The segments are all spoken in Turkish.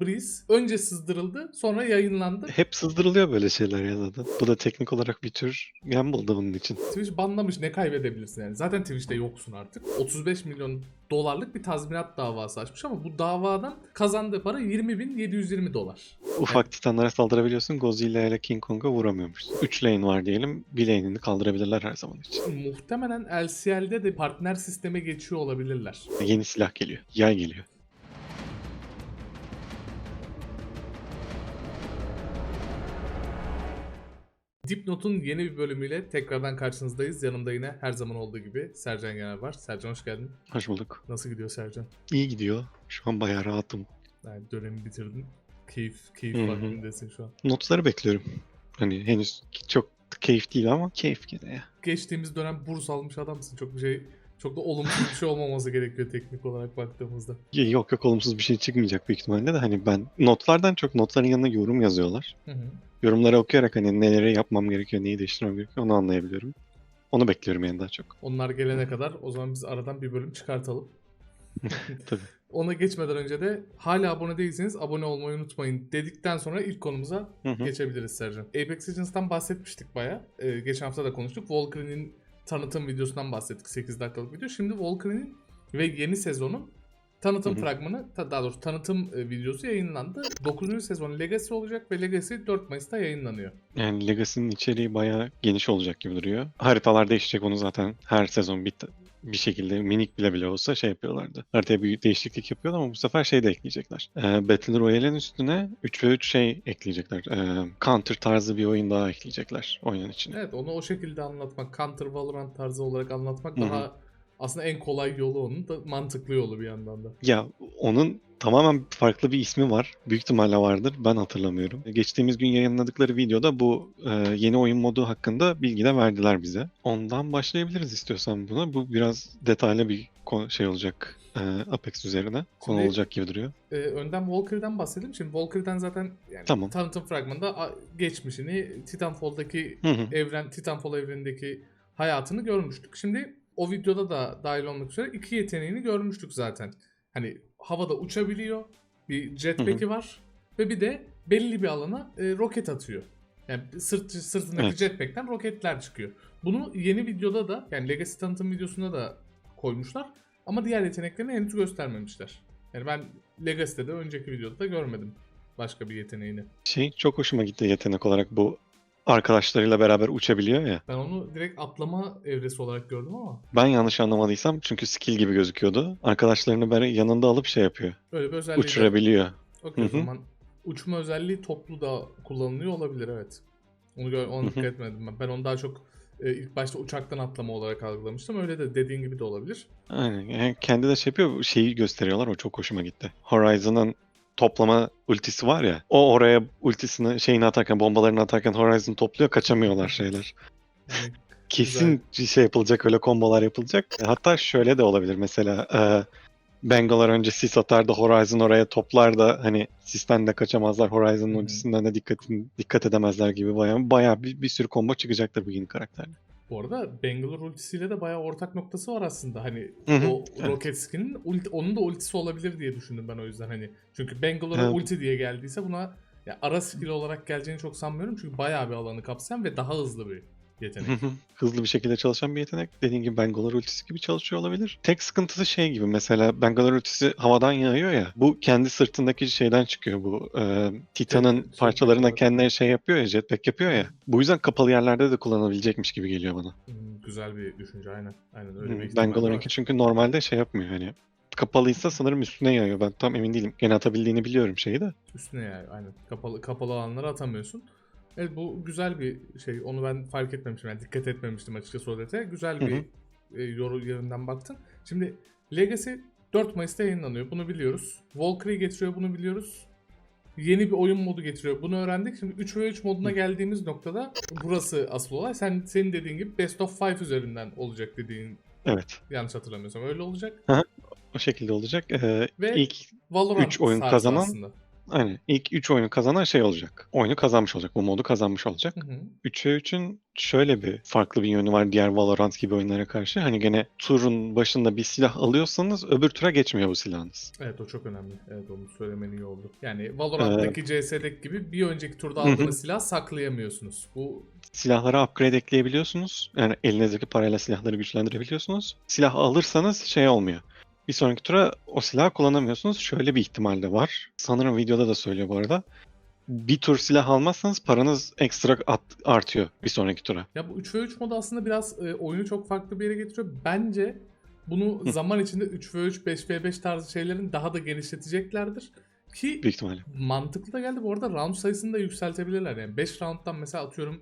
Breeze önce sızdırıldı sonra yayınlandı. Hep sızdırılıyor böyle şeyler ya zaten. Bu da teknik olarak bir tür gamble'dı bunun için. Twitch banlamış ne kaybedebilirsin yani. Zaten Twitch'te yoksun artık. 35 milyon dolarlık bir tazminat davası açmış ama bu davadan kazandığı para 20.720 dolar. Ufak titanlara saldırabiliyorsun. Godzilla ile King Kong'a vuramıyormuşsun. 3 lane var diyelim. Bir lane'ini kaldırabilirler her zaman için. Muhtemelen LCL'de de partner sisteme geçiyor olabilirler. Yeni silah geliyor. Yay geliyor. Dipnot'un yeni bir bölümüyle tekrardan karşınızdayız. Yanımda yine her zaman olduğu gibi Sercan Yener var. Sercan hoş geldin. Hoş bulduk. Nasıl gidiyor Sercan? İyi gidiyor. Şu an bayağı rahatım. Yani dönemi bitirdin. Keyif, keyif vaktindesin şu an. Notları bekliyorum. Hani henüz çok keyif değil ama keyif gene ya. Geçtiğimiz dönem burs almış adamsın. Çok bir şey çok da olumsuz bir şey olmaması gerekiyor teknik olarak baktığımızda. Yok yok olumsuz bir şey çıkmayacak büyük ihtimalle de hani ben notlardan çok notların yanına yorum yazıyorlar. Hı hı. Yorumları okuyarak hani neleri yapmam gerekiyor, neyi değiştirmem gerekiyor onu anlayabiliyorum. Onu bekliyorum yani daha çok. Onlar gelene kadar o zaman biz aradan bir bölüm çıkartalım. Tabii. Ona geçmeden önce de hala abone değilseniz abone olmayı unutmayın dedikten sonra ilk konumuza Hı hı. geçebiliriz Sercan. Apex Legends'tan bahsetmiştik baya. Ee, geçen hafta da konuştuk. Valkyrie'nin tanıtım videosundan bahsettik. 8 dakikalık video. Şimdi Valkyrie'nin ve yeni sezonun tanıtım Hı hı. fragmanı, daha doğrusu tanıtım e, videosu yayınlandı. 9. sezon Legacy olacak ve Legacy 4 Mayıs'ta yayınlanıyor. Yani Legacy'nin içeriği bayağı geniş olacak gibi duruyor. Haritalar değişecek onu zaten her sezon bir, bir şekilde minik bile bile olsa şey yapıyorlardı. Haritaya bir değişiklik yapıyorlar ama bu sefer şey de ekleyecekler. Ee, Battle Royale'in üstüne 3 ve 3 şey ekleyecekler. Ee, counter tarzı bir oyun daha ekleyecekler oyunun içine. Evet onu o şekilde anlatmak, Counter Valorant tarzı olarak anlatmak Hı hı. daha aslında en kolay yolu onun da mantıklı yolu bir yandan da. Ya onun tamamen farklı bir ismi var. Büyük ihtimalle vardır. Ben hatırlamıyorum. Geçtiğimiz gün yayınladıkları videoda bu e, yeni oyun modu hakkında bilgi de verdiler bize. Ondan başlayabiliriz istiyorsan buna. Bu biraz detaylı bir şey olacak. e, Apex üzerine konu Şimdi- olacak gibi duruyor. Ee, önden Valkyrie'den bahsedelim. Şimdi Valkyrie'den zaten yani Tamam. tanıtım fragmanında geçmişini, Titanfall'daki Hı hı. evren, Titanfall evrenindeki hayatını görmüştük. Şimdi o videoda da dahil olmak üzere iki yeteneğini görmüştük zaten. Hani havada uçabiliyor, bir jetpack'i var ve bir de belli bir alana e, roket atıyor. Yani sırt, sırtındaki Evet. jetpack'ten roketler çıkıyor. Bunu yeni videoda da yani Legacy tanıtım videosunda da koymuşlar ama diğer yeteneklerini henüz göstermemişler. Yani ben Legacy'de de önceki videoda da görmedim başka bir yeteneğini. Şey çok hoşuma gitti yetenek olarak bu arkadaşlarıyla beraber uçabiliyor ya. Ben onu direkt atlama evresi olarak gördüm ama Ben yanlış anlamadıysam çünkü skill gibi gözüküyordu. Arkadaşlarını böyle yanında alıp şey yapıyor. öyle bir özelliği Uçurabiliyor. Okey o zaman uçma özelliği toplu da kullanılıyor olabilir evet. Onu gör, ona dikkat etmedim ben. Ben onu daha çok e, ilk başta uçaktan atlama olarak algılamıştım. Öyle de dediğin gibi de olabilir. Aynen. Yani kendi de şey yapıyor, şeyi gösteriyorlar. O çok hoşuma gitti. Horizon'ın toplama ultisi var ya. O oraya ultisini şeyini atarken, bombalarını atarken Horizon topluyor. Kaçamıyorlar şeyler. Kesin şey yapılacak, öyle kombolar yapılacak. Hatta şöyle de olabilir mesela. E, Bangalore önce sis atar da Horizon oraya toplar da hani sisten de kaçamazlar. Horizon'ın ultisinden de dikkat, dikkat edemezler gibi bayağı, bayağı bir, bir sürü combo çıkacaktır bu yeni karakterle. Bu arada Bangalore ultisiyle de bayağı ortak noktası var aslında. Hani Hı hı, o evet. Rocket Skin'in ulti, onun da ultisi olabilir diye düşündüm ben o yüzden hani. Çünkü Bangalore'a Evet. ulti diye geldiyse buna ya ara skill olarak geleceğini çok sanmıyorum. Çünkü bayağı bir alanı kapsayan ve daha hızlı bir yetenek. Hı hı. Hızlı bir şekilde çalışan bir yetenek. Dediğin gibi Bangalore ultisi gibi çalışıyor olabilir. Tek sıkıntısı şey gibi mesela Bangalore ultisi havadan yağıyor ya. Bu kendi sırtındaki şeyden çıkıyor bu. E, Titan'ın Jet- parçalarına kendine şey yapıyor ya jetpack yapıyor ya. Bu yüzden kapalı yerlerde de kullanabilecekmiş gibi geliyor bana. Güzel bir düşünce aynen. Aynen öyle bir var. çünkü normalde şey yapmıyor hani. Kapalıysa sanırım üstüne yağıyor. Ben tam emin değilim. Gene atabildiğini biliyorum şeyi de. Üstüne yani aynen. Kapalı kapalı alanlara atamıyorsun. Evet bu güzel bir şey. Onu ben fark etmemiştim. Yani dikkat etmemiştim açıkçası o detaya. Güzel bir hı. e, yoru yerinden baktın. Şimdi Legacy 4 Mayıs'ta yayınlanıyor. Bunu biliyoruz. Valkyrie getiriyor bunu biliyoruz. Yeni bir oyun modu getiriyor. Bunu öğrendik. Şimdi 3 ve 3 moduna geldiğimiz noktada burası asıl olay. Sen senin dediğin gibi Best of 5 üzerinden olacak dediğin Evet. yanlış hatırlamıyorsam öyle olacak. O şekilde olacak. Ee, Ve ilk Valorant üç oyun tarzı kazanan- aslında. Aynen. İlk 3 oyunu kazanan şey olacak. Oyunu kazanmış olacak. Bu modu kazanmış olacak. Hı hı. 3'e 3'ün şöyle bir farklı bir yönü var diğer Valorant gibi oyunlara karşı. Hani gene turun başında bir silah alıyorsanız öbür tura geçmiyor bu silahınız. Evet o çok önemli. Evet onu söylemen iyi oldu. Yani Valorant'taki CS'deki gibi bir önceki turda aldığınız silahı saklayamıyorsunuz. Bu Silahlara upgrade ekleyebiliyorsunuz. Yani elinizdeki parayla silahları güçlendirebiliyorsunuz. Silah alırsanız şey olmuyor. Bir sonraki tura o silahı kullanamıyorsunuz. Şöyle bir ihtimal de var. Sanırım videoda da söylüyor bu arada. Bir tur silah almazsanız paranız ekstra at- artıyor bir sonraki tura. Ya bu 3v3 modu aslında biraz e, oyunu çok farklı bir yere getiriyor. Bence bunu zaman içinde 3v3, 5v5 tarzı şeylerin daha da genişleteceklerdir. Ki Büyük ihtimalle. mantıklı da geldi. Bu arada round sayısını da yükseltebilirler. Yani 5 round'dan mesela atıyorum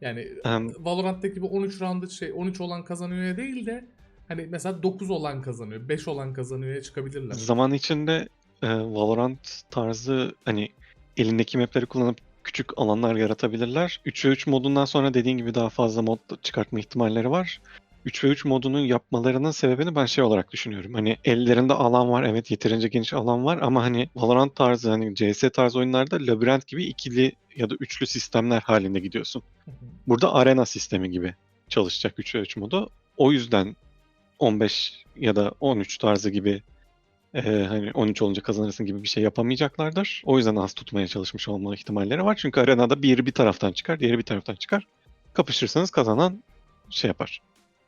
yani Em, Valorant'taki gibi 13 round'ı şey 13 olan kazanıyor ya değil de hani mesela 9 olan kazanıyor, 5 olan kazanıyor çıkabilirler. Zaman içinde e, Valorant tarzı hani elindeki mapleri kullanıp küçük alanlar yaratabilirler. 3'e 3 modundan sonra dediğin gibi daha fazla mod çıkartma ihtimalleri var. 3 ve 3 modunun yapmalarının sebebini ben şey olarak düşünüyorum. Hani ellerinde alan var evet yeterince geniş alan var ama hani Valorant tarzı hani CS tarzı oyunlarda labirent gibi ikili ya da üçlü sistemler halinde gidiyorsun. Burada arena sistemi gibi çalışacak 3 ve 3 modu. O yüzden 15 ya da 13 tarzı gibi e, hani 13 olunca kazanırsın gibi bir şey yapamayacaklardır. O yüzden az tutmaya çalışmış olma ihtimalleri var. Çünkü arenada biri bir taraftan çıkar, diğeri bir taraftan çıkar. Kapışırsanız kazanan şey yapar.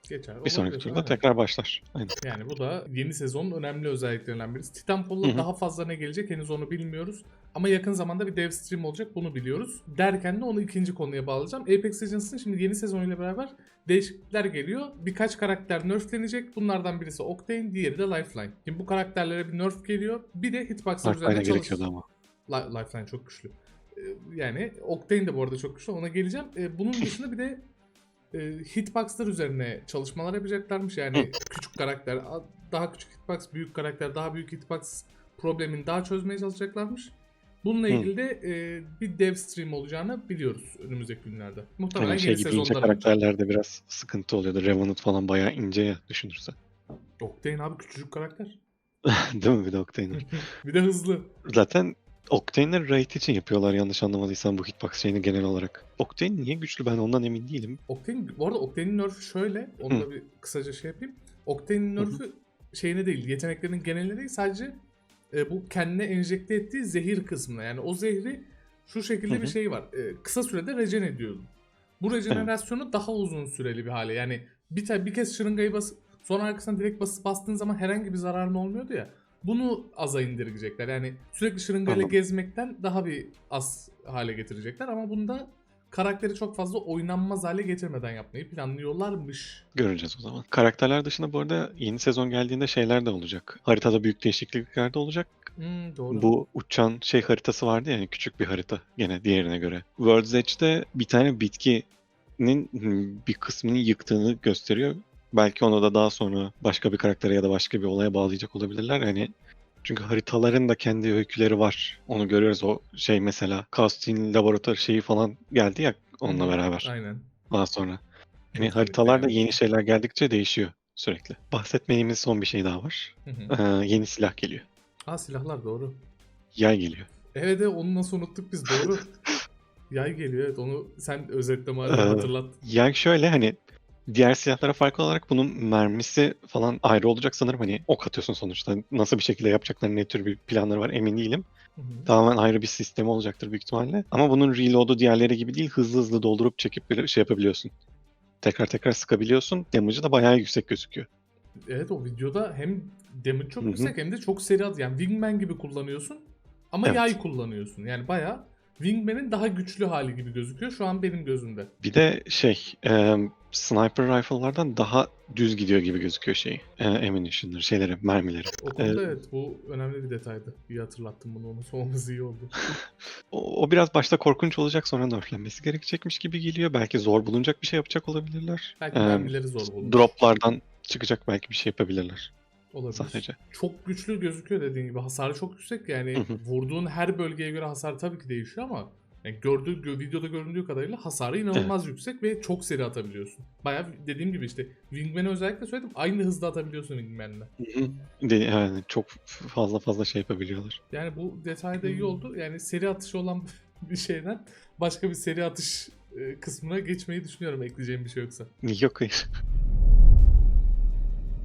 Geçer. Bir sonraki turda aynen. tekrar başlar. Aynen. Yani bu da yeni sezonun önemli özelliklerinden birisi. Titanfall'da daha fazla ne gelecek henüz onu bilmiyoruz. Ama yakın zamanda bir dev stream olacak bunu biliyoruz. Derken de onu ikinci konuya bağlayacağım. Apex Legends'ın şimdi yeni sezonuyla beraber değişiklikler geliyor. Birkaç karakter nerflenecek. Bunlardan birisi Octane, diğeri de Lifeline. Şimdi bu karakterlere bir nerf geliyor. Bir de hitbox'lar üzerinde çalış... gerekiyordu ama. Li- Lifeline çok güçlü. Ee, Yani Octane de bu arada çok güçlü. Ona geleceğim. Ee, Bunun dışında bir de e, hitbox'lar üzerine çalışmalar yapacaklarmış. Yani küçük karakter, daha küçük hitbox, büyük karakter, daha büyük hitbox problemini daha çözmeye çalışacaklarmış. Bununla ilgili de e, bir dev stream olacağını biliyoruz önümüzdeki günlerde. Muhtemelen Hani şey yeni gibi ince karakterlerde biraz sıkıntı oluyordu. Revenant falan bayağı ince ya düşünürsen. Octane abi küçücük karakter. Değil mi bir de Octane'ı? bir de hızlı. Zaten Octane'ı raid için yapıyorlar yanlış anlamadıysam bu hitbox şeyini genel olarak. Octane niye güçlü ben ondan emin değilim. Octane, bu arada Octane'in nerf'ü şöyle. Onu da bir kısaca şey yapayım. Octane'in nerf'ü şeyine değil, yeteneklerinin geneline değil sadece e, bu kendine enjekte ettiği zehir kısmına. Yani o zehri şu şekilde bir şey var. E, kısa sürede regen ediyordu. Bu rejenerasyonu daha uzun süreli bir hale. Yani bir, bir kez şırıngayı basıp sonra arkasına direkt basıp bastığın zaman herhangi bir zararın olmuyordu ya. Bunu aza indirgeyecekler. Yani sürekli şırıngayla Anladım. gezmekten daha bir az hale getirecekler ama bunda karakteri çok fazla oynanmaz hale getirmeden yapmayı planlıyorlarmış. Göreceğiz o zaman. Karakterler dışında bu arada yeni sezon geldiğinde şeyler de olacak. Haritada büyük değişiklikler de olacak. Hmm, doğru. Bu uçan şey haritası vardı yani küçük bir harita gene diğerine göre. World's Edge'de bir tane bitkinin bir kısmını yıktığını gösteriyor. Belki onu da daha sonra başka bir karaktere ya da başka bir olaya bağlayacak olabilirler. Yani çünkü haritaların da kendi öyküleri var. Onu görüyoruz o şey mesela Casting laboratuvar şeyi falan geldi ya onunla beraber Aynen. daha sonra. Yani Evet, haritalarda evet. yeni şeyler geldikçe değişiyor sürekli. Bahsetmediğimiz son bir şey daha var. Hı hı. Ee, yeni silah geliyor. ha silahlar doğru. Yay geliyor. Evet evet onu nasıl unuttuk biz doğru. Yay geliyor evet onu sen özetle madem Ee, hatırlat. Yani şöyle hani diğer silahlara farklı olarak bunun mermisi falan ayrı olacak sanırım. Hani ok atıyorsun sonuçta. Nasıl bir şekilde yapacakları ne tür bir planları var emin değilim. Hı hı. Tamamen ayrı bir sistemi olacaktır büyük ihtimalle. Ama bunun reload'u diğerleri gibi değil. Hızlı hızlı doldurup çekip bir şey yapabiliyorsun. Tekrar tekrar sıkabiliyorsun. Damage'ı da bayağı yüksek gözüküyor. Evet o videoda hem damage çok Hı hı. yüksek hem de çok seri at. Yani Wingman gibi kullanıyorsun ama Evet. yay kullanıyorsun. Yani bayağı Wingman'in daha güçlü hali gibi gözüküyor şu an benim gözümde. Bir de şey, e, sniper rifle'lardan daha düz gidiyor gibi gözüküyor şey. E, ammunition'ları, şeyleri, mermileri. O konuda Evet. evet bu önemli bir detaydı. İyi hatırlattın bunu onu sormamız iyi oldu. O, o biraz başta korkunç olacak sonra nerflenmesi gerekecekmiş gibi geliyor. Belki zor bulunacak bir şey yapacak olabilirler. Belki E, mermileri zor bulur. Droplardan çıkacak belki bir şey yapabilirler Olabilir. sadece. Çok güçlü gözüküyor dediğin gibi. Hasarı çok yüksek yani vurduğun her bölgeye göre hasar tabii ki değişiyor ama Yani gördüğü, gö- videoda göründüğü kadarıyla hasarı inanılmaz yüksek ve çok seri atabiliyorsun. Bayağı dediğim gibi işte Wingman'e özellikle söyledim aynı hızda atabiliyorsun Wingman'le. Yani çok fazla fazla şey yapabiliyorlar. Yani bu detay da iyi oldu. Yani seri atışı olan bir şeyden başka bir seri atış e, kısmına geçmeyi düşünüyorum ekleyeceğim bir şey yoksa. Yok hayır.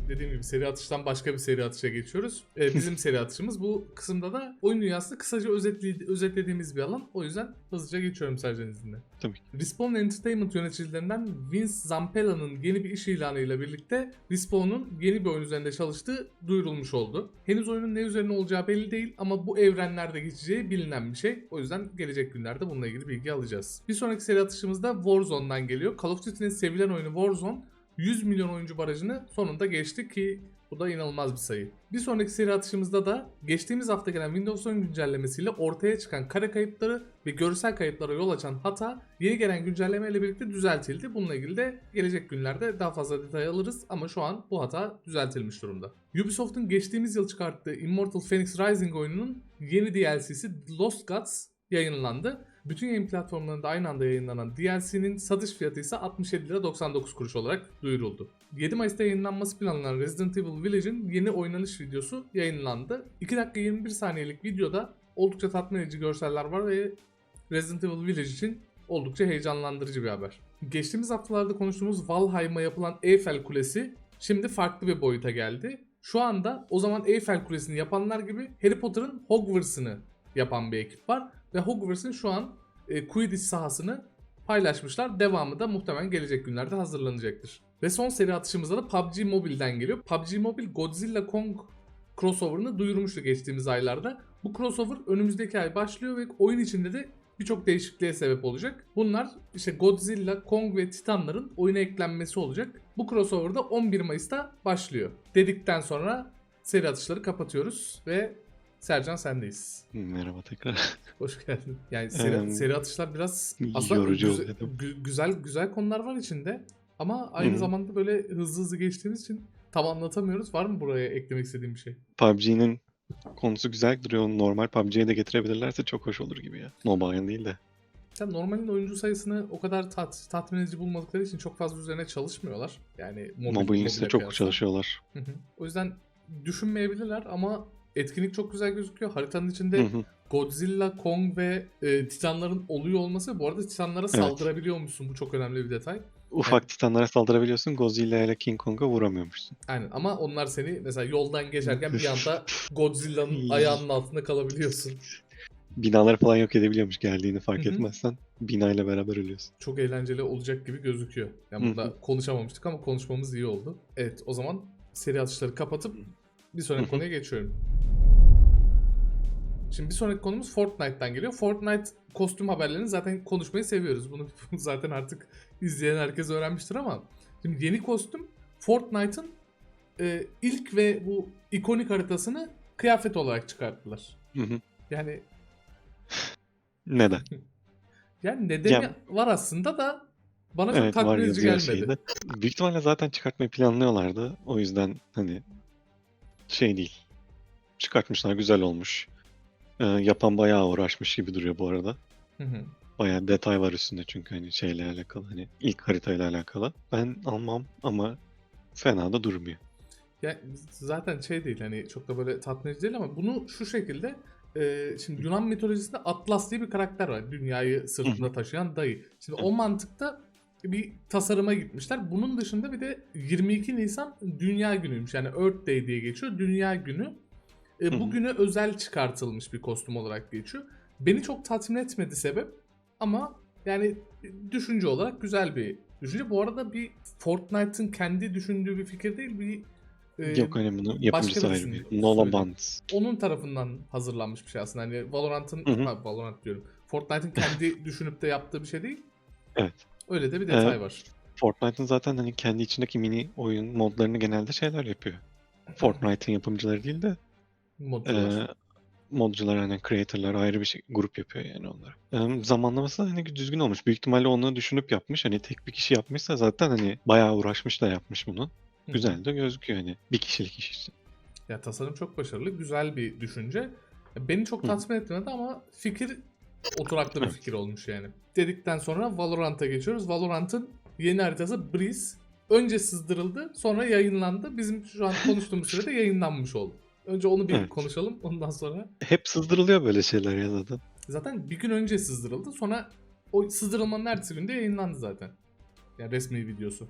Dediğim gibi seri atıştan başka bir seri atışa geçiyoruz. Ee, bizim seri atışımız bu kısımda da oyun dünyasını kısaca özetli- özetlediğimiz bir alan. O yüzden hızlıca geçiyorum Sercan izninle. Tabii ki. Respawn Entertainment yöneticilerinden Vince Zampella'nın yeni bir iş ilanıyla birlikte Respawn'un yeni bir oyun üzerinde çalıştığı duyurulmuş oldu. Henüz oyunun ne üzerine olacağı belli değil ama bu evrenlerde geçeceği bilinen bir şey. O yüzden gelecek günlerde bununla ilgili bilgi alacağız. Bir sonraki seri atışımız da Warzone'dan geliyor. Call of Duty'nin sevilen oyunu Warzone 100 milyon oyuncu barajını sonunda geçti ki bu da inanılmaz bir sayı. Bir sonraki seri atışımızda da geçtiğimiz hafta gelen Windows 10 güncellemesiyle ortaya çıkan kare kayıpları ve görsel kayıplara yol açan hata yeni gelen güncelleme ile birlikte düzeltildi. Bununla ilgili de gelecek günlerde daha fazla detay alırız ama şu an bu hata düzeltilmiş durumda. Ubisoft'un geçtiğimiz yıl çıkarttığı Immortal Phoenix Rising oyununun yeni DLC'si Lost Gods yayınlandı. Bütün yayın platformlarında aynı anda yayınlanan DLC'nin satış fiyatı ise 67 lira 99 kuruş olarak duyuruldu. 7 Mayıs'ta yayınlanması planlanan Resident Evil Village'in yeni oynanış videosu yayınlandı. 2 dakika 21 saniyelik videoda oldukça tatmin edici görseller var ve Resident Evil Village için oldukça heyecanlandırıcı bir haber. Geçtiğimiz haftalarda konuştuğumuz Valheim'a yapılan Eiffel Kulesi şimdi farklı bir boyuta geldi. Şu anda o zaman Eiffel Kulesi'ni yapanlar gibi Harry Potter'ın Hogwarts'ını yapan bir ekip var. Ve Hogwarts'ın şu an e, Quidditch sahasını paylaşmışlar. Devamı da muhtemelen gelecek günlerde hazırlanacaktır. Ve son seri atışımızda da PUBG Mobile'den geliyor. PUBG Mobile Godzilla Kong crossover'ını duyurmuştu geçtiğimiz aylarda. Bu crossover önümüzdeki ay başlıyor ve oyun içinde de birçok değişikliğe sebep olacak. Bunlar işte Godzilla, Kong ve Titanların oyuna eklenmesi olacak. Bu crossover'da 11 Mayıs'ta başlıyor. Dedikten sonra seri atışları kapatıyoruz ve Sercan sendeyiz. Merhaba tekrar. Hoş geldin. Yani seri, Em, seri atışlar biraz aslında yorucu mi? gü- güzel güzel konular var içinde. Ama aynı Hı hı. zamanda böyle hızlı hızlı geçtiğimiz için tam anlatamıyoruz. Var mı buraya eklemek istediğim bir şey? PUBG'nin konusu güzel duruyor. Normal PUBG'ye de getirebilirlerse çok hoş olur gibi ya. Mobile değil de. Sen normalin oyuncu sayısını o kadar tat, tatmin edici bulmadıkları için çok fazla üzerine çalışmıyorlar. Yani mobil, Mobilin üstünde çok kıyasla. çalışıyorlar. Hı hı. O yüzden düşünmeyebilirler ama etkinlik çok güzel gözüküyor. Haritanın Hı içinde hı. Godzilla, Kong ve e, Titanların oluyor olması bu arada Titanlara saldırabiliyor musun? Bu çok önemli bir detay. Ufak titanlara saldırabiliyorsun. Godzilla ile King Kong'a vuramıyormuşsun. Aynen ama onlar seni mesela yoldan geçerken bir anda Godzilla'nın ayağının altında kalabiliyorsun. Binaları falan yok edebiliyormuş geldiğini fark Hı hı. etmezsen. Binayla beraber ölüyorsun. Çok eğlenceli olacak gibi gözüküyor. Yani Hı burada konuşamamıştık ama konuşmamız iyi oldu. Evet o zaman seri atışları kapatıp bir sonraki konuya geçiyorum. Şimdi bir sonraki konumuz Fortnite'tan geliyor. Fortnite kostüm haberlerini zaten konuşmayı seviyoruz. Bunu zaten artık izleyen herkes öğrenmiştir ama şimdi yeni kostüm Fortnite'ın e, ilk ve bu ikonik haritasını kıyafet olarak çıkarttılar. Hı hı. Yani Neden? yani nedeni Ya- var aslında da bana çok Evet tatmin edici yazıyor gelmedi. şeyde. Büyük ihtimalle zaten çıkartmayı planlıyorlardı. O yüzden hani şey değil. Çıkartmışlar güzel olmuş. Ee, yapan bayağı uğraşmış gibi duruyor bu arada. Hı hı. Bayağı detay var üstünde çünkü hani şeyle alakalı hani ilk haritayla alakalı. Ben almam ama fena da durmuyor. Ya zaten şey değil hani çok da böyle tatmin edici değil ama bunu şu şekilde e, şimdi Yunan mitolojisinde Atlas diye bir karakter var. Dünyayı sırtında taşıyan dayı. Şimdi o mantıkta bir tasarıma gitmişler. Bunun dışında bir de 22 Nisan Dünya Günü'ymüş. Yani Earth Day diye geçiyor. Dünya Günü. E, bugüne özel çıkartılmış bir kostüm olarak geçiyor. Beni çok tatmin etmedi sebep ama yani düşünce olarak güzel bir düşünce. Bu arada bir Fortnite'ın kendi düşündüğü bir fikir değil bir e, Yok hani bunu yapımcısı ayrı bir. Nola söyledi. Bands. onun tarafından hazırlanmış bir şey aslında. Hani Valorant'ın Valorant diyorum. Fortnite'ın kendi düşünüp de yaptığı bir şey değil. Evet. Öyle de bir detay Evet. var. Fortnite'ın zaten hani kendi içindeki mini oyun modlarını genelde şeyler yapıyor. Fortnite'ın yapımcıları değil de Modcular. Modcular hani creator'lar ayrı bir şey, grup yapıyor yani onlar. Ee, zamanlaması da hani düzgün olmuş. Büyük ihtimalle onu düşünüp yapmış. Hani tek bir kişi yapmışsa zaten hani bayağı uğraşmış da yapmış bunu. Hı. Güzel de gözüküyor hani. Bir kişilik iş işte. Ya tasarım çok başarılı. Güzel bir düşünce. Beni çok tatmin etmedi ama fikir Oturaklı bir fikir olmuş yani. Dedikten sonra Valorant'a geçiyoruz. Valorant'ın yeni haritası Breeze. Önce sızdırıldı, sonra yayınlandı. Bizim şu an konuştuğumuz sürede yayınlanmış oldu. Önce onu bir Evet. konuşalım. Ondan sonra Hep sızdırılıyor böyle şeyler ya zaten. zaten bir gün önce sızdırıldı. Sonra o sızdırılmanın ertesi günde yayınlandı zaten. Yani resmi videosu.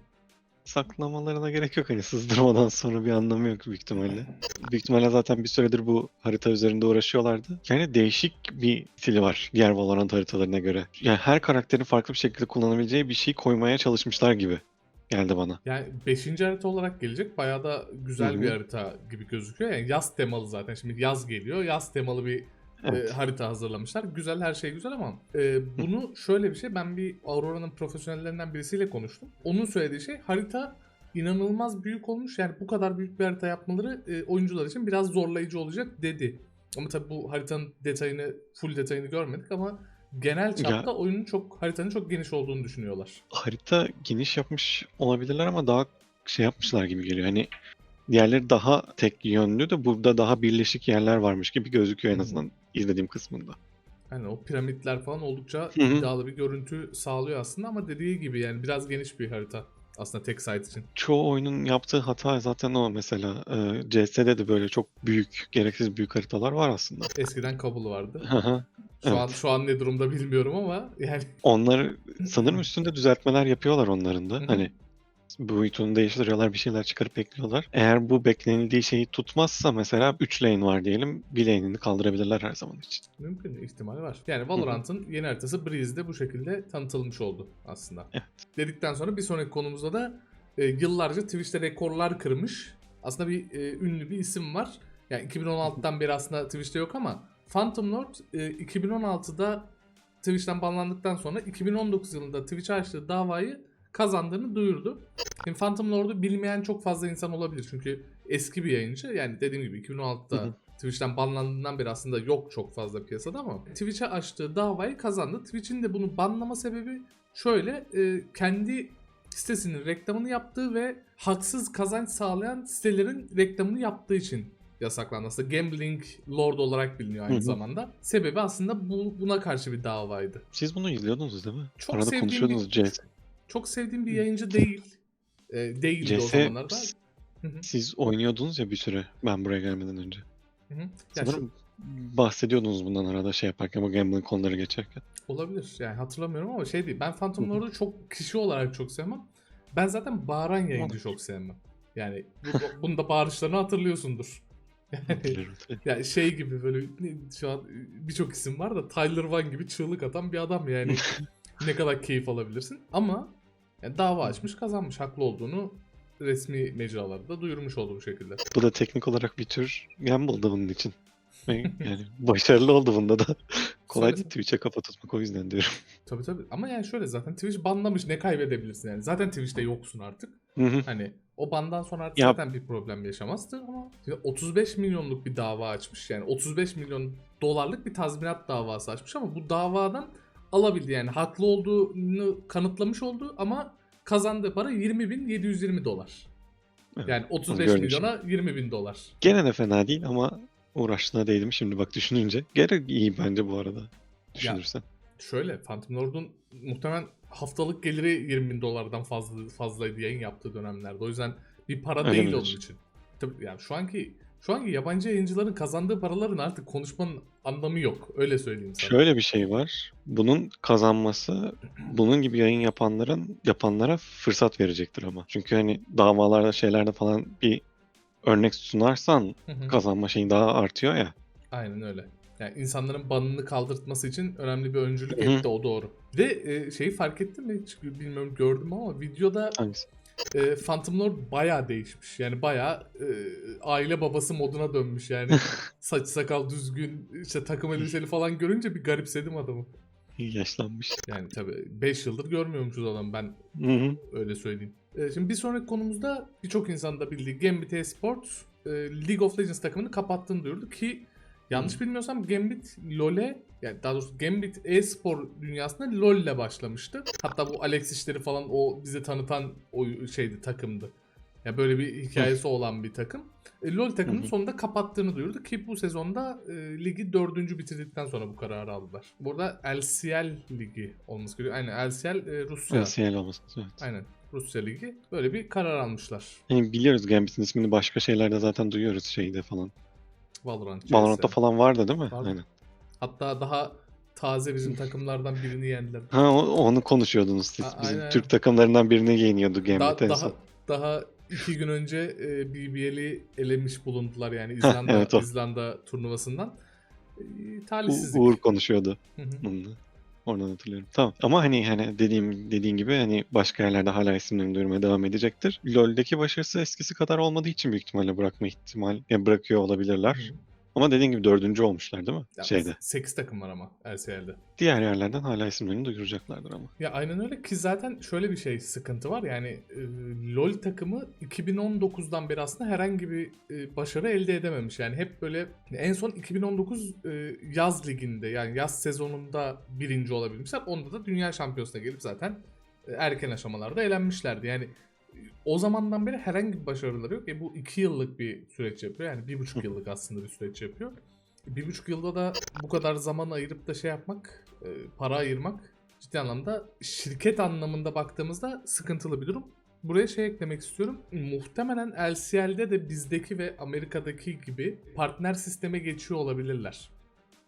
Saklamalarına gerek yok hani sızdırmadan sonra bir anlamı yok büyük ihtimalle. Büyük ihtimalle zaten bir süredir bu harita üzerinde uğraşıyorlardı. Yani değişik bir stili var diğer Valorant haritalarına göre. Yani her karakterin farklı bir şekilde kullanabileceği bir şey koymaya çalışmışlar gibi geldi bana. Yani 5. harita olarak gelecek. Bayağı da güzel Hı hı. bir harita gibi gözüküyor. Yani yaz temalı zaten. Şimdi yaz geliyor. Yaz temalı bir Evet. e, harita hazırlamışlar. Güzel her şey güzel ama e, bunu şöyle bir şey ben bir Aurora'nın profesyonellerinden birisiyle konuştum. Onun söylediği şey harita inanılmaz büyük olmuş. Yani bu kadar büyük bir harita yapmaları e, oyuncular için biraz zorlayıcı olacak dedi. Ama tabii bu haritanın detayını, full detayını görmedik ama genel çapta oyunun çok haritanın çok geniş olduğunu düşünüyorlar. harita geniş yapmış olabilirler ama daha şey yapmışlar gibi geliyor. Hani diğerleri daha tek yönlü de burada daha birleşik yerler varmış gibi gözüküyor en azından izlediğim kısmında. Yani o piramitler falan oldukça Hı hı. iddialı bir görüntü sağlıyor aslında ama dediği gibi yani biraz geniş bir harita aslında tek site için. Çoğu oyunun yaptığı hata zaten o mesela. Ee, CS'de de böyle çok büyük, gereksiz büyük haritalar var aslında. Eskiden kabul vardı. Şu Evet. an şu an ne durumda bilmiyorum ama yani Onları sanırım üstünde düzeltmeler yapıyorlar onların da. Hani boyutunu değiştiriyorlar, bir şeyler çıkarıp ekliyorlar. Eğer bu beklenildiği şeyi tutmazsa mesela 3 lane var diyelim, bir lane'ini kaldırabilirler her zaman için. mümkün ihtimal var. Yani Valorant'ın yeni haritası Breeze'de bu şekilde tanıtılmış oldu aslında. Evet. Dedikten sonra bir sonraki konumuzda da e, yıllarca Twitch'te rekorlar kırmış. Aslında bir e, ünlü bir isim var. Yani 2016'dan beri aslında Twitch'te yok ama Phantom Lord e, 2016'da Twitch'ten banlandıktan sonra 2019 yılında Twitch'e açtığı davayı kazandığını duyurdu. Şimdi Phantom Lord'u bilmeyen çok fazla insan olabilir çünkü eski bir yayıncı. Yani dediğim gibi 2016'da Hı hı. Twitch'ten banlandığından beri aslında yok çok fazla piyasada ama Twitch'e açtığı davayı kazandı. Twitch'in de bunu banlama sebebi şöyle e, kendi sitesinin reklamını yaptığı ve haksız kazanç sağlayan sitelerin reklamını yaptığı için yasaklandı. Aslında Gambling Lord olarak biliniyor aynı zamanda. Sebebi aslında bu, buna karşı bir davaydı. Siz bunu izliyordunuz değil mi? Çok Arada sevdiğim konuşuyordunuz bir- CS. Çok sevdiğim bir yayıncı değil. E, değildi o CS zamanlarda. Hı hı, siz oynuyordunuz ya bir süre ben buraya gelmeden önce. hı şu- bahsediyordunuz bundan arada şey yaparken bu gambling konuları geçerken. Olabilir. Yani hatırlamıyorum ama şey değil. Ben Phantom Lord'u çok kişi olarak çok sevmem. Ben zaten bağıran yayıncı çok sevmem. Yani bu, bunu da bağırışlarını hatırlıyorsundur. Yani, şey gibi böyle ne- şu an birçok isim var da Tyler Van gibi çığlık atan bir adam yani. ne kadar keyif alabilirsin. Ama yani dava açmış kazanmış. Haklı olduğunu resmi mecralarda duyurmuş oldu bu şekilde. Bu da teknik olarak bir tür gamble'dı bunun için. Yani başarılı oldu bunda da. Kolay değil. Twitch'e kafa tutmak o yüzden diyorum. Tabii tabii. Ama yani şöyle zaten Twitch banlamış ne kaybedebilirsin yani. Zaten Twitch'te yoksun artık. Hı hı. Hani o bandan sonra artık Ya- zaten bir problem yaşamazdı ama şimdi 35 milyonluk bir dava açmış. Yani 35 milyon dolarlık bir tazminat davası açmış ama bu davadan alabildi yani haklı olduğunu kanıtlamış oldu ama kazandığı para 20.720 dolar. Evet. Yani 35 Görünüş. milyona 20 bin dolar. Gene de fena değil ama uğraştığına değdim şimdi bak düşününce. Gene iyi bence bu arada. Düşünürsen. Şöyle Phantom Lord'un muhtemelen haftalık geliri 20 bin dolardan fazla fazlaydı yayın yaptığı dönemlerde. O yüzden bir para Öyle değil midir? onun için. Tabii yani şu anki şu anki yabancı yayıncıların kazandığı paraların artık konuşmanın anlamı yok. Öyle söyleyeyim sana. Şöyle bir şey var. Bunun kazanması bunun gibi yayın yapanların yapanlara fırsat verecektir ama. Çünkü hani davalarda şeylerde falan bir örnek sunarsan Hı hı. kazanma şeyin daha artıyor ya. Aynen öyle. Yani insanların banını kaldırtması için önemli bir öncülük Hı hı. etti o doğru. Ve e, şeyi fark ettin mi? Hiç bilmiyorum gördüm ama videoda Hangisi? E, Phantom Lord bayağı değişmiş. Yani bayağı e, aile babası moduna dönmüş yani. Saç sakal düzgün, işte takım elbiseli falan görünce bir garipsedim adamı. Yaşlanmış. Yani tabii 5 yıldır görmüyormuşuz adam ben Hı hı. öyle söyleyeyim. E, şimdi bir sonraki konumuzda birçok insanın da bildiği Gambit Esports e, League of Legends takımını kapattığını duyurdu ki yanlış bilmiyorsam Gambit LoL'e yani daha doğrusu Gambit e-spor dünyasında LoL ile başlamıştı. Hatta bu Alex işleri falan o bize tanıtan o şeydi takımdı. Ya böyle bir hikayesi olan bir takım. E, LoL takımının sonunda kapattığını duyurdu ki bu sezonda e, ligi dördüncü bitirdikten sonra bu kararı aldılar. Burada LCL ligi olması gerekiyor. Aynen LCL e, Rusya. LCL olmasın. Evet. Aynen Rusya ligi. Böyle bir karar almışlar. Yani biliyoruz Gambit'in ismini başka şeylerde zaten duyuyoruz şeyde falan. Valorant. Valorant'ta falan vardı değil mi? Vardı. Aynen. Hatta daha taze bizim takımlardan birini yendiler. Ha onu konuşuyordunuz siz. A- Bizim aynen. Türk takımlarından birini yeniyordu Gambit en daha, son. daha iki gün önce e, BBL'i elemiş bulundular yani İzlanda, evet o. İzlanda turnuvasından. E, U- talihsizlik. Uğur konuşuyordu bununla. Oradan hatırlıyorum. Tamam. Ama hani hani dediğim dediğin gibi hani başka yerlerde hala isimlerini duyurmaya devam edecektir. LoL'deki başarısı eskisi kadar olmadığı için büyük ihtimalle bırakma ihtimal ya bırakıyor olabilirler. Hı. Ama dediğin gibi dördüncü olmuşlar değil mi? Ya, Şeyde. 8 takım var ama LCL'de. Diğer yerlerden hala isimlerini duyuracaklardır ama. Ya aynen öyle ki zaten şöyle bir şey sıkıntı var yani e, LoL takımı 2019'dan beri aslında herhangi bir e, başarı elde edememiş. Yani hep böyle en son 2019 e, yaz liginde yani yaz sezonunda birinci olabilmişler. Onda da dünya şampiyonasına gelip zaten e, erken aşamalarda elenmişlerdi. Yani o zamandan beri herhangi bir başarıları yok. E bu iki yıllık bir süreç yapıyor. Yani bir buçuk yıllık aslında bir süreç yapıyor. Bir buçuk yılda da bu kadar zaman ayırıp da şey yapmak, e, para ayırmak ciddi anlamda şirket anlamında baktığımızda sıkıntılı bir durum. Buraya şey eklemek istiyorum. Muhtemelen LCL'de de bizdeki ve Amerika'daki gibi partner sisteme geçiyor olabilirler.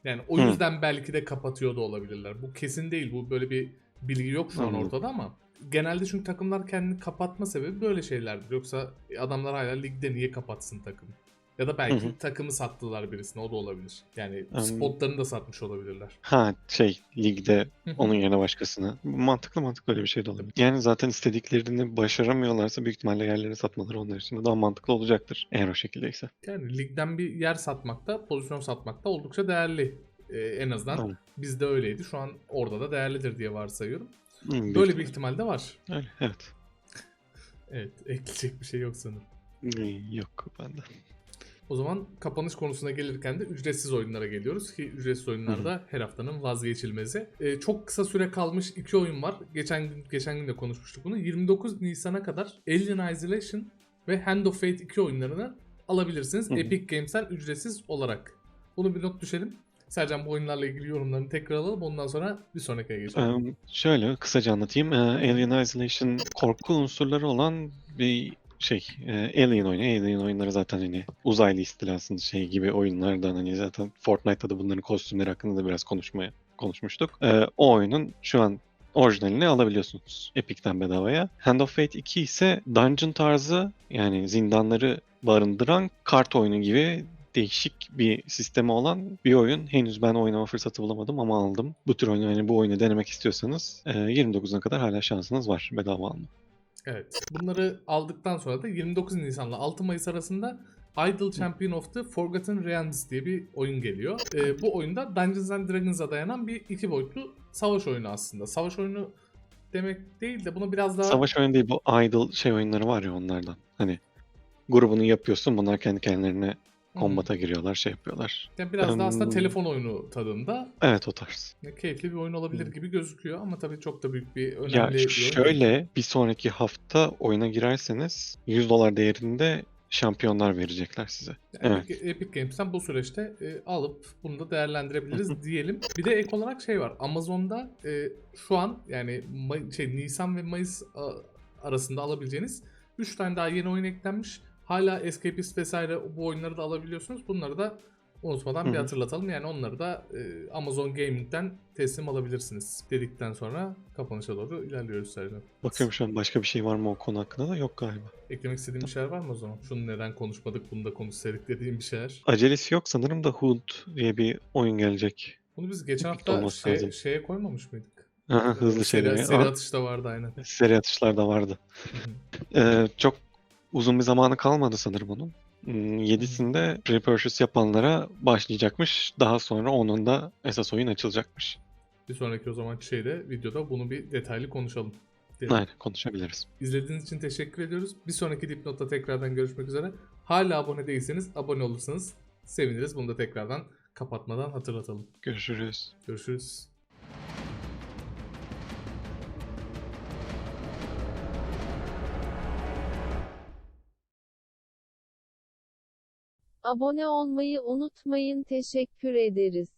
Yani o Hı. yüzden belki de kapatıyor da olabilirler. Bu kesin değil. Bu böyle bir bilgi yok şu an ortada ama genelde çünkü takımlar kendini kapatma sebebi böyle şeylerdir. Yoksa adamlar hala ligde niye kapatsın takımı? Ya da belki Hı hı. takımı sattılar birisine o da olabilir. Yani Em, spotlarını da satmış olabilirler. Ha şey ligde Hı hı. onun yerine başkasına. Mantıklı mantıklı öyle bir şey de olabilir. Yani zaten istediklerini başaramıyorlarsa büyük ihtimalle yerlerini satmaları onlar için de daha mantıklı olacaktır. Eğer o şekildeyse. Yani ligden bir yer satmakta, pozisyon satmakta oldukça değerli. Ee, en azından Tamam. bizde öyleydi. Şu an orada da değerlidir diye varsayıyorum. Hı, büyük Böyle bir ihtimal de var. Öyle, evet. Evet, ekleyecek bir şey yok sanırım. Hı, Yok bende. O zaman kapanış konusuna gelirken de ücretsiz oyunlara geliyoruz ki ücretsiz oyunlarda her haftanın vazgeçilmezi. Ee, çok kısa süre kalmış iki oyun var. Geçen gün geçen gün de konuşmuştuk bunu. 29 Nisan'a kadar Alien Isolation ve Hand of Fate 2 oyunlarını alabilirsiniz Hı hı. Epic Games'ten ücretsiz olarak. Bunu bir not düşelim. Sercan bu oyunlarla ilgili yorumlarını tekrar alalım. Ondan sonra bir sonraki geçelim. Em, şöyle kısaca anlatayım. Alien Isolation korku unsurları olan bir şey. e, Alien oyunu. Alien oyunları zaten hani uzaylı istilasının şey gibi oyunlardan hani zaten Fortnite'ta da bunların kostümleri hakkında da biraz konuşmaya konuşmuştuk. Ee, o oyunun şu an orijinalini alabiliyorsunuz Epic'ten bedavaya. Hand of Fate 2 ise dungeon tarzı yani zindanları barındıran kart oyunu gibi değişik bir sistemi olan bir oyun. Henüz ben oynama fırsatı bulamadım ama aldım. Bu tür oyunu yani bu oyunu denemek istiyorsanız e, 29'una kadar hala şansınız var bedava alma. Evet. Bunları aldıktan sonra da 29 Nisan'la 6 Mayıs arasında Idle Champion of the Forgotten Realms diye bir oyun geliyor. Ee, bu oyunda Dungeons and Dragons'a dayanan bir iki boyutlu savaş oyunu aslında. Savaş oyunu demek değil de bunu biraz daha Savaş oyunu değil bu idle şey oyunları var ya onlardan. Hani grubunu yapıyorsun bunlar kendi kendilerine. Kombata giriyorlar şey yapıyorlar. Yani biraz da aslında telefon oyunu tadında Evet o tarz. Keyifli bir oyun olabilir gibi gözüküyor ama tabii çok da büyük bir önemli Ya bir oyun şöyle bir sonraki hafta oyuna girerseniz 100 dolar değerinde şampiyonlar verecekler size. Yani Evet. Epic, Epic Games'ten bu süreçte e, alıp bunu da değerlendirebiliriz diyelim. Bir de ek olarak şey var. Amazon'da e, şu an yani May- şey Nisan ve Mayıs a, arasında alabileceğiniz 3 tane daha yeni oyun eklenmiş. Hala Escapist vesaire bu oyunları da alabiliyorsunuz. Bunları da unutmadan Hı bir hatırlatalım. Yani onları da e, Amazon Gaming'den teslim alabilirsiniz dedikten sonra kapanışa doğru ilerliyoruz Sercan. Bakıyorum şu an başka bir şey var mı o konu hakkında da yok galiba. Eklemek istediğin bir şeyler var mı o zaman? Şunu neden konuşmadık, bunu da konuşsaydık dediğim bir şeyler. Acelesi yok sanırım da Hood diye bir oyun gelecek. Bunu biz geçen hafta şey- lazım. şeye koymamış mıydık? Aha, hızlı seri, şeyler. seri Aa, atışta vardı aynen. seri atışlar da vardı. Ee, çok uzun bir zamanı kalmadı sanırım onun. Hmm, 7'sinde pre-purchase yapanlara başlayacakmış. Daha sonra onun da esas oyun açılacakmış. Bir sonraki o zaman şeyde videoda bunu bir detaylı konuşalım. diyelim. Aynen konuşabiliriz. İzlediğiniz için teşekkür ediyoruz. Bir sonraki dipnotta tekrardan görüşmek üzere. Hala abone değilseniz abone olursanız seviniriz. Bunu da tekrardan kapatmadan hatırlatalım. Görüşürüz. Görüşürüz. Abone olmayı unutmayın. Teşekkür ederiz.